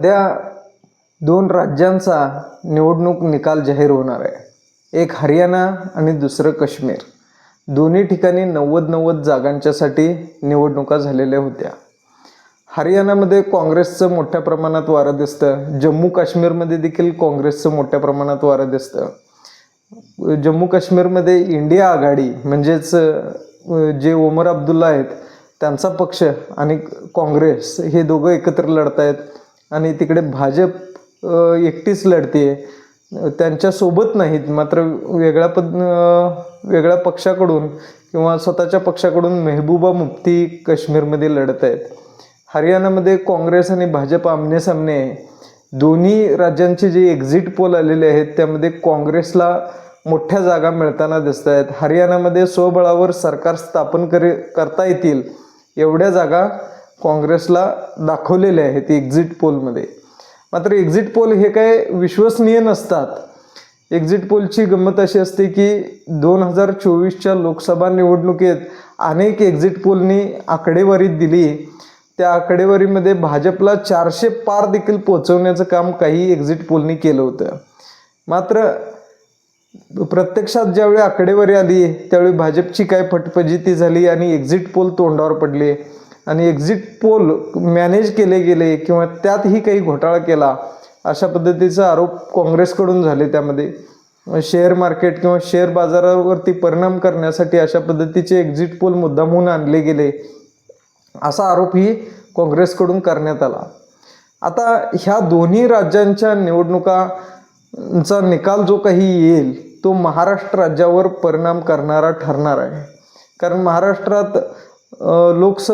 सध्या दोन राज्यांचा निवडणूक निकाल जाहीर होणार आहे. एक हरियाणा आणि दुसरं काश्मीर. दोन्ही ठिकाणी नव्वद नव्वद जागांच्यासाठी निवडणुका झालेल्या होत्या. हरियाणामध्ये काँग्रेसचं मोठ्या प्रमाणात वारं दिसतं. जम्मू काश्मीरमध्ये देखील काँग्रेसचं मोठ्या प्रमाणात वारं दिसतं. जम्मू काश्मीरमध्ये इंडिया आघाडी म्हणजेच जे ओमर अब्दुल्ला आहेत त्यांचा पक्ष आणि काँग्रेस हे दोघं एकत्र लढत आहेत आणि तिकडे भाजप एकटीच लढते त्यांच्यासोबत नाहीत मात्र वेगळ्या पद वेगळ्या पक्षाकडून किंवा स्वतःच्या पक्षाकडून मेहबूबा मुफ्ती काश्मीरमध्ये लढत आहेत. हरियाणामध्ये काँग्रेस आणि भाजप आमनेसामने आहे. दोन्ही राज्यांचे जे एक्झिट पोल आलेले आहेत त्यामध्ये काँग्रेसला मोठ्या जागा मिळताना दिसत आहेत. हरियाणामध्ये स्वबळावर सरकार स्थापन करे करता येतील एवढ्या जागा काँग्रेसला दाखवलेले आहेत एक्झिट पोलमध्ये मात्र एक्झिट पोल हे काय विश्वसनीय नसतात. एक्झिट पोलची गंमत अशी असते की दोन हजार चोवीसच्या लोकसभा निवडणुकीत अनेक एक्झिट पोलनी आकडेवारी दिली. त्या आकडेवारीमध्ये भाजपला चारशे पार देखील पोहोचवण्याचं काम काही एक्झिट पोलनी केलं होतं. मात्र प्रत्यक्षात ज्यावेळी आकडेवारी आली त्यावेळी भाजपची काय फटफजिती झाली आणि एक्झिट पोल तोंडावर पडले? आणि एक्झिट पोल मॅनेज केले गेले किंवा त्यातही काही घोटाळा केला अशा पद्धतीचा आरोप काँग्रेसकडून झाले त्यामध्ये. शेअर मार्केट किंवा शेअर बाजारावरती परिणाम करण्यासाठी अशा पद्धतीचे एक्झिट पोल मुद्दामहून आणले गेले. असा आरोपही काँग्रेसकडून करण्यात आला. आता ह्या दोन्ही राज्यांच्या निवडणुकांचा निकाल जो काही येईल तो महाराष्ट्र राज्यावर परिणाम करणारा ठरणार आहे. कारण महाराष्ट्रात लोकस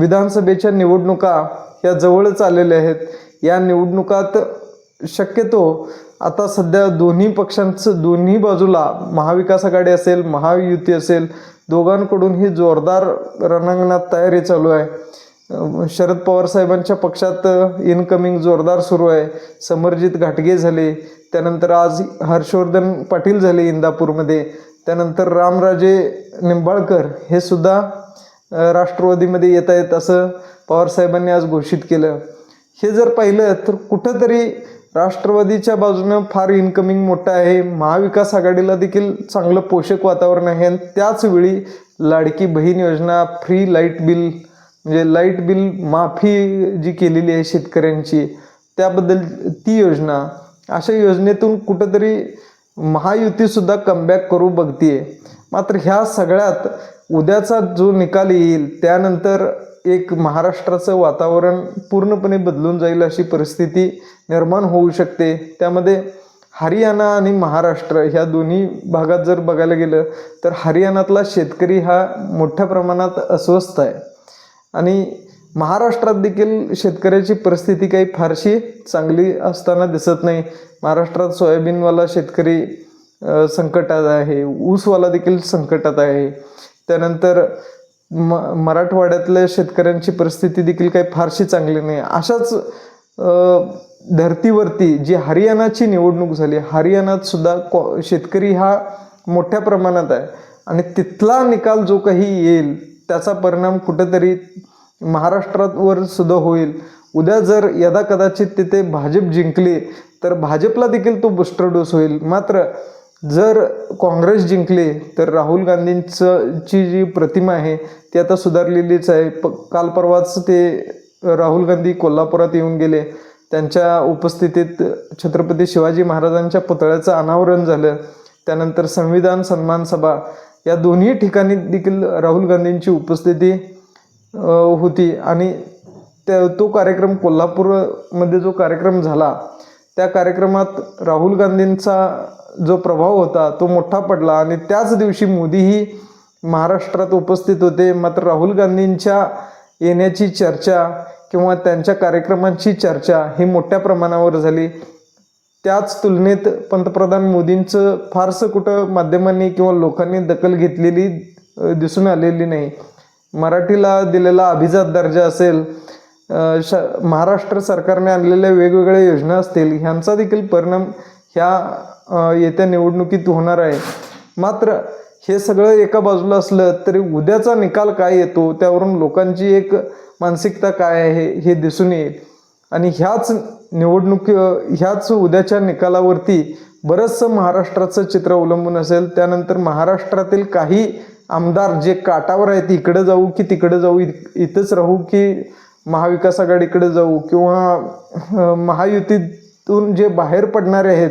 विधानसभेच्या निवडणुका ह्या जवळच आलेल्या आहेत. या निवडणुकात शक्यतो आता सध्या दोन्ही पक्षांचं दोन्ही बाजूला महाविकास आघाडी असेल महायुती असेल दोघांकडून ही जोरदार रणांगणात तयारी चालू आहे. शरद पवार साहेबांच्या पक्षात इनकमिंग जोरदार सुरू आहे. समरजित घाटगे झाले. त्यानंतर आज हर्षवर्धन पाटील झाले इंदापूरमध्ये. त्यानंतर रामराजे निंबाळकर हे सुद्धा राष्ट्रवादीमध्ये येत आहेत असं पवार साहेबांनी आज घोषित केलं. हे जर पाहिलं तर कुठंतरी राष्ट्रवादीच्या बाजूनं फार इन्कमिंग मोठं आहे. महाविकास आघाडीला देखील चांगलं पोषक वातावरण आहे. आणि त्याचवेळी लाडकी बहीण योजना फ्री लाइट बिल म्हणजे लाइट बिल माफी जी केलेली आहे शेतकऱ्यांची त्याबद्दल ती योजना अशा योजनेतून कुठंतरी महायुतीसुद्धा कमबॅक करू बघतीये. मात्र ह्या सगळ्यात उद्याचा जो निकाल येईल त्यानंतर एक महाराष्ट्राचं वातावरण पूर्णपणे बदलून जाईल अशी परिस्थिती निर्माण होऊ शकते. त्यामध्ये हरियाणा आणि महाराष्ट्र ह्या दोन्ही भागात जर बघायला गेलं तर हरियाणातला शेतकरी हा मोठ्या प्रमाणात अस्वस्थ आहे. आणि महाराष्ट्रात देखील शेतकऱ्याची परिस्थिती काही फारशी चांगली असताना दिसत नाही. महाराष्ट्रात सोयाबीनवाला शेतकरी संकटात आहे ऊसवाला देखील संकटात आहे. त्यानंतर म मराठवाड्यातल्या शेतकऱ्यांची परिस्थिती देखील काही फारशी चांगली नाही. अशाच धर्तीवरती जी हरियाणाची निवडणूक झाली हरियाणात सुद्धा कॉ शेतकरी हा मोठ्या प्रमाणात आहे. आणि तिथला निकाल जो काही येईल त्याचा परिणाम कुठंतरी महाराष्ट्रावर सुद्धा होईल. उद्या जर यदा कदाचित तिथे भाजप जिंकली तर भाजपला देखील तो बुस्टर डोस होईल. मात्र जर काँग्रेस जिंकले तर राहुल गांधींचं ची जी प्रतिमा आहे ती आता सुधारलेलीच आहे. प काल परवाच ते राहुल गांधी कोल्हापुरात येऊन गेले. त्यांच्या उपस्थितीत छत्रपती शिवाजी महाराजांच्या पुतळ्याचं अनावरण झालं. त्यानंतर संविधान सन्मान सभा. या दोन्ही ठिकाणी देखील राहुल गांधींची उपस्थिती होती. आणि त्या तो कार्यक्रम कोल्हापूरमध्ये जो कार्यक्रम झाला त्या कार्यक्रमात राहुल गांधींचा जो प्रभाव होता तो मोठा पडला आणि त्याच दिवशी मोदीही महाराष्ट्रात उपस्थित होते. मात्र राहुल गांधींच्या येण्याची चर्चा किंवा त्यांच्या कार्यक्रमांची चर्चा ही मोठ्या प्रमाणावर झाली. त्याच तुलनेत पंतप्रधान मोदींचं फारसं कुठं माध्यमांनी किंवा लोकांनी दखल घेतलेली दिसून आलेली नाही. मराठीला दिलेला अभिजात दर्जा असेल श महाराष्ट्र सरकारने आणलेल्या वेगवेगळ्या योजना असतील ह्यांचा देखील परिणाम ह्या येत्या निवडणुकीत होणार आहे. मात्र हे सगळं एका बाजूला असलं तरी उद्याचा निकाल काय येतो त्यावरून लोकांची एक मानसिकता काय आहे हे दिसून येईल. आणि ह्याच निवडणूक ह्याच उद्याच्या निकालावरती बरंचसं महाराष्ट्राचं चित्र अवलंबून असेल. त्यानंतर महाराष्ट्रातील काही आमदार जे काटावर आहेत इकडे जाऊ की तिकडे जाऊ इथंच राहू की महाविकास आघाडीकडे जाऊ किंवा महायुतीत तून जे बाहेर पडणारे आहेत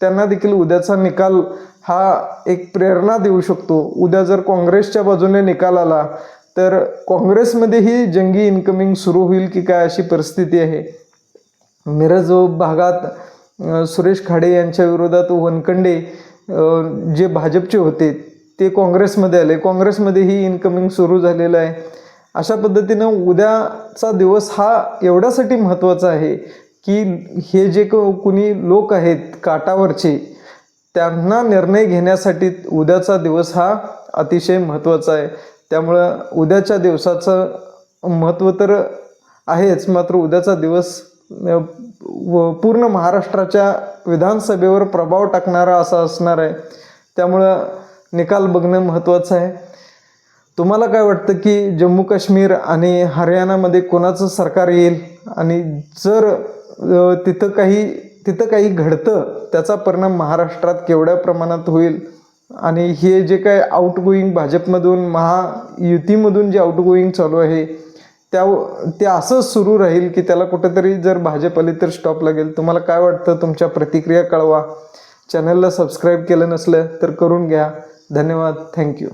त्यांना देखील उद्याचा निकाल हा एक प्रेरणा देऊ शकतो. उद्या जर काँग्रेसच्या बाजूने निकाल आला तर काँग्रेसमध्येही जंगी इन्कमिंग सुरू होईल की काय अशी परिस्थिती आहे? मिरज भागात सुरेश खाडे यांच्या विरोधात वनखंडे जे भाजपचे होते ते काँग्रेसमध्ये आले. काँग्रेसमध्येही इन्कमिंग सुरू झालेलं आहे. अशा पद्धतीनं उद्याचा दिवस हा एवढ्यासाठी महत्त्वाचा आहे की हे जे क- कुणी लोक आहेत काटावरचे त्यांना निर्णय घेण्यासाठी उद्याचा दिवस हा अतिशय महत्त्वाचा आहे. त्यामुळं उद्याच्या दिवसाचं महत्त्व तर आहेच मात्र उद्याचा दिवस व पूर्ण महाराष्ट्राच्या विधानसभेवर प्रभाव टाकणारा असा असणार आहे. त्यामुळं निकाल बघणं महत्त्वाचं आहे. तुम्हाला काय वाटतं की जम्मू काश्मीर आणि हरियाणामध्ये कोणाचं सरकार येईल? आणि जर तिथं काही तिथं काही घडतं त्याचा परिणाम महाराष्ट्रात केवढ्या प्रमाणात होईल? आणि हे जे काय आउटगोईंग भाजपमधून महायुतीमधून जे आउटगोईंग चालू आहे त्या ते असंच सुरू राहील की त्याला कुठेतरी जर भाजप आली तर स्टॉप लागेल? तुम्हाला काय वाटतं? तुमच्या प्रतिक्रिया कळवा. चॅनलला सबस्क्राईब केलं नसलं तर करून घ्या. धन्यवाद. थँक्यू